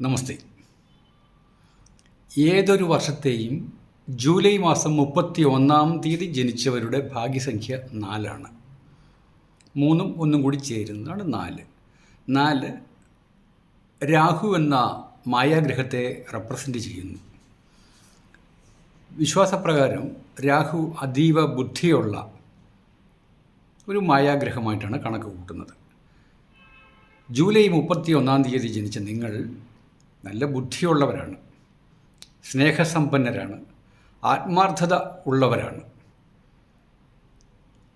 നമസ്തേ. ഏതൊരു വർഷത്തെയും ജൂലൈ മാസം മുപ്പത്തി ഒന്നാം തീയതി ജനിച്ചവരുടെ ഭാഗ്യസംഖ്യ നാലാണ്. മൂന്നും ഒന്നും കൂടി ചേരുന്നതാണ് നാല്. നാല് രാഹു എന്ന മായാഗ്രഹത്തെ റെപ്രസെന്റ് ചെയ്യുന്നു. വിശ്വാസപ്രകാരം രാഹു അതീവ ബുദ്ധിയുള്ള ഒരു മായാഗ്രഹമായിട്ടാണ് കണക്ക് കൂട്ടുന്നത്. ജൂലൈ മുപ്പത്തി ഒന്നാം തീയതി ജനിച്ച നിങ്ങൾ നല്ല ബുദ്ധിയുള്ളവരാണ്. സ്നേഹസമ്പന്നരാണ്. ആത്മാർത്ഥത ഉള്ളവരാണ്.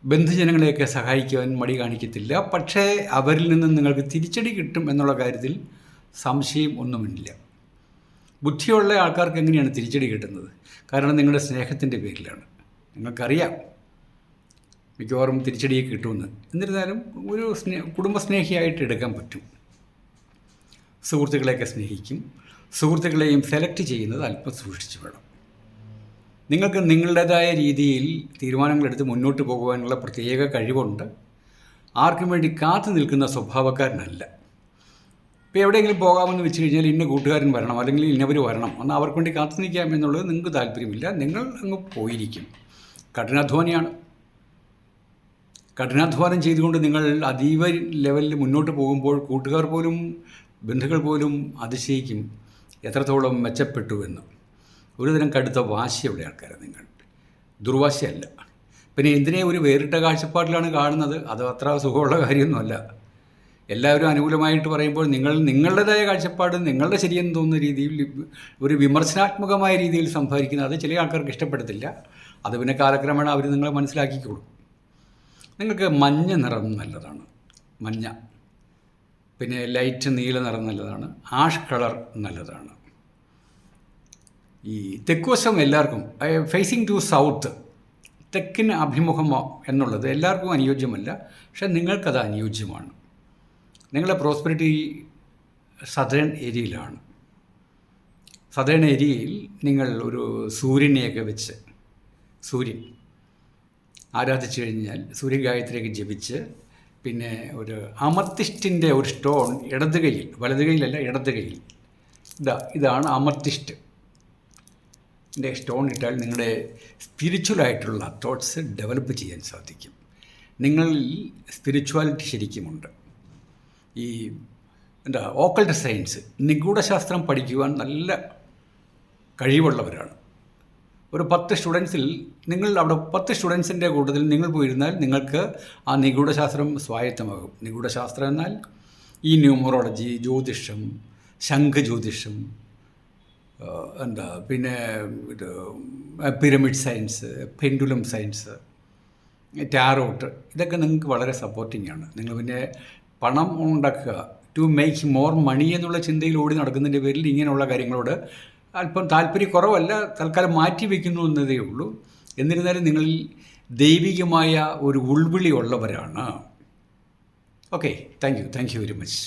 ബന്ധുജനങ്ങളെയൊക്കെ സഹായിക്കുവാൻ മടി കാണിക്കത്തില്ല. പക്ഷേ അവരിൽ നിന്ന് നിങ്ങൾക്ക് തിരിച്ചടി കിട്ടും എന്നുള്ള കാര്യത്തിൽ സംശയം ഒന്നുമില്ല. ബുദ്ധിയുള്ള ആൾക്കാർക്ക് എങ്ങനെയാണ് തിരിച്ചടി കിട്ടുന്നത്? കാരണം നിങ്ങളുടെ സ്നേഹത്തിന്റെ പേരിലാണ്. നിങ്ങൾക്കറിയാം. മിക്കവാറും തിരിച്ചടിയെ കിട്ടുമെന്ന്. എന്നിരുന്നാലും ഒരു സ്നേ കുടുംബസ്നേഹിയായിട്ട് എടുക്കാൻ പറ്റും. സുഹൃത്തുക്കളെയൊക്കെ സ്നേഹിക്കും. സുഹൃത്തുക്കളെയും സെലക്ട് ചെയ്യുന്നത് അല്പം സൂക്ഷിച്ചു വേണം. നിങ്ങൾക്ക് നിങ്ങളുടേതായ രീതിയിൽ തീരുമാനങ്ങളെടുത്ത് മുന്നോട്ട് പോകുവാനുള്ള പ്രത്യേക കഴിവുണ്ട്. ആർക്കും വേണ്ടി കാത്തു നിൽക്കുന്ന സ്വഭാവക്കാരനല്ല. ഇപ്പോൾ എവിടെയെങ്കിലും പോകാമെന്ന് വെച്ച് കഴിഞ്ഞാൽ ഇന്ന കൂട്ടുകാരൻ വരണം അല്ലെങ്കിൽ ഇന്നവർ വരണം എന്നാൽ അവർക്ക് വേണ്ടി കാത്തു നിൽക്കാം എന്നുള്ളത് നിങ്ങൾക്ക് താല്പര്യമില്ല. നിങ്ങൾ അങ്ങ് പോയിരിക്കും. കഠിനാധ്വാനിയാണ്. കഠിനാധ്വാനം ചെയ്തുകൊണ്ട് നിങ്ങൾ അതീവ ലെവലിൽ മുന്നോട്ട് പോകുമ്പോൾ കൂട്ടുകാർ പോലും ബന്ധുക്കൾ പോലും അതിശയിക്കും എത്രത്തോളം മെച്ചപ്പെട്ടു എന്ന് ഒരു തരം കടുത്ത വാശിയുള്ള ആൾക്കാരാണ് നിങ്ങൾ. ദുർവാശയല്ല. പിന്നെ എന്തിനെ ഒരു വേറിട്ട കാഴ്ചപ്പാടിലാണ് കാണുന്നത്? അത് അത്ര സുഖമുള്ള കാര്യമൊന്നുമല്ല. എല്ലാവരും അനുകൂലമായിട്ട് പറയുമ്പോൾ നിങ്ങൾ നിങ്ങളുടേതായ കാഴ്ചപ്പാട് നിങ്ങളുടെ ശരിയെന്ന് തോന്നുന്ന രീതിയിൽ ഒരു വിമർശനാത്മകമായ രീതിയിൽ സംസാരിക്കുന്നത് അത് ചില ആൾക്കാർക്ക് ഇഷ്ടപ്പെടത്തില്ല. അത് പിന്നെ കാലക്രമേണ അവർ നിങ്ങളെ മനസ്സിലാക്കിക്കോളും. നിങ്ങൾക്ക് മഞ്ഞ നിറം നല്ലതാണ്. മഞ്ഞ. പിന്നെ ലൈറ്റ് നീല നിറം നല്ലതാണ് ആഷ് കളർ നല്ലതാണ്. ഈ തെക്കുവശം എല്ലാവർക്കും ഫേസിങ് ടു സൗത്ത് തെക്കിന് അഭിമുഖം എന്നുള്ളത് എല്ലാവർക്കും അനുയോജ്യമല്ല പക്ഷെ നിങ്ങൾക്കത് അനുയോജ്യമാണ്. നിങ്ങളുടെ പ്രോസ്പെരിറ്റി സദേൺ ഏരിയയിലാണ് സദേൺ ഏരിയയിൽ നിങ്ങൾ ഒരു സൂര്യനെയൊക്കെ വെച്ച് സൂര്യൻ ആരാധിച്ചു കഴിഞ്ഞാൽ സൂര്യഗായത്രിയൊക്കെ ജപിച്ച് പിന്നെ ഒരു അമർത്തിഷ്ടിന്റെ ഒരു സ്റ്റോൺ ഇടത് കൈയിൽ വലത് കൈയിലല്ല ഇടത് കൈയിൽ ഇതാ ഇതാണ് അമർത്തിസ്റ്റ്. എന്റെ സ്റ്റോൺ ഇട്ടാൽ നിങ്ങളുടെ സ്പിരിച്വലായിട്ടുള്ള തോട്ട്സ് ഡെവലപ്പ് ചെയ്യാൻ സാധിക്കും. നിങ്ങളിൽ സ്പിരിച്വാലിറ്റി ശരിക്കുമുണ്ട്. ഈ എന്താ ഓക്കൾട്ട് സയൻസ് നിഗൂഢശാസ്ത്രം പഠിക്കുവാൻ നല്ല കഴിവുള്ളവരാണ്. ഒരു പത്ത് സ്റ്റുഡൻസിൽ നിങ്ങൾ അവിടെ പത്ത് സ്റ്റുഡൻസിന്റെ കൂട്ടത്തിൽ നിങ്ങൾ പോയിരുന്നാൽ നിങ്ങൾക്ക് ആ നിഗൂഢശാസ്ത്രം സ്വായത്തമാകും. നിഗൂഢശാസ്ത്രം എന്നാൽ ഈ ന്യൂമറോളജി ജ്യോതിഷം ശംഖ് ജ്യോതിഷം എന്താ പിന്നെ ഇത് pyramid science pendulum science tarot ഇതൊക്കെ നിങ്ങൾക്ക് വളരെ സപ്പോർട്ടിംഗ് ആണ്. നിങ്ങൾ പിന്നെ പണം ഉണ്ടാക്കുക. ടു മേക്ക് മോർ മണി എന്നുള്ള ചിന്തയിൽ ഓടി നടക്കുന്നതിന്റെ പേരിൽ ഇങ്ങനെയുള്ള കാര്യങ്ങളോട് അല്പം താല്പര്യക്കുറവല്ല തൽക്കാലം മാറ്റി വയ്ക്കുന്നു എന്നതേ ഉള്ളൂ. എന്നിരുന്നാലും നിങ്ങളിൽ ദൈവികമായ ഒരു ഉൾവിളി ഉള്ളവരാണ്. Okay thank you thank you very much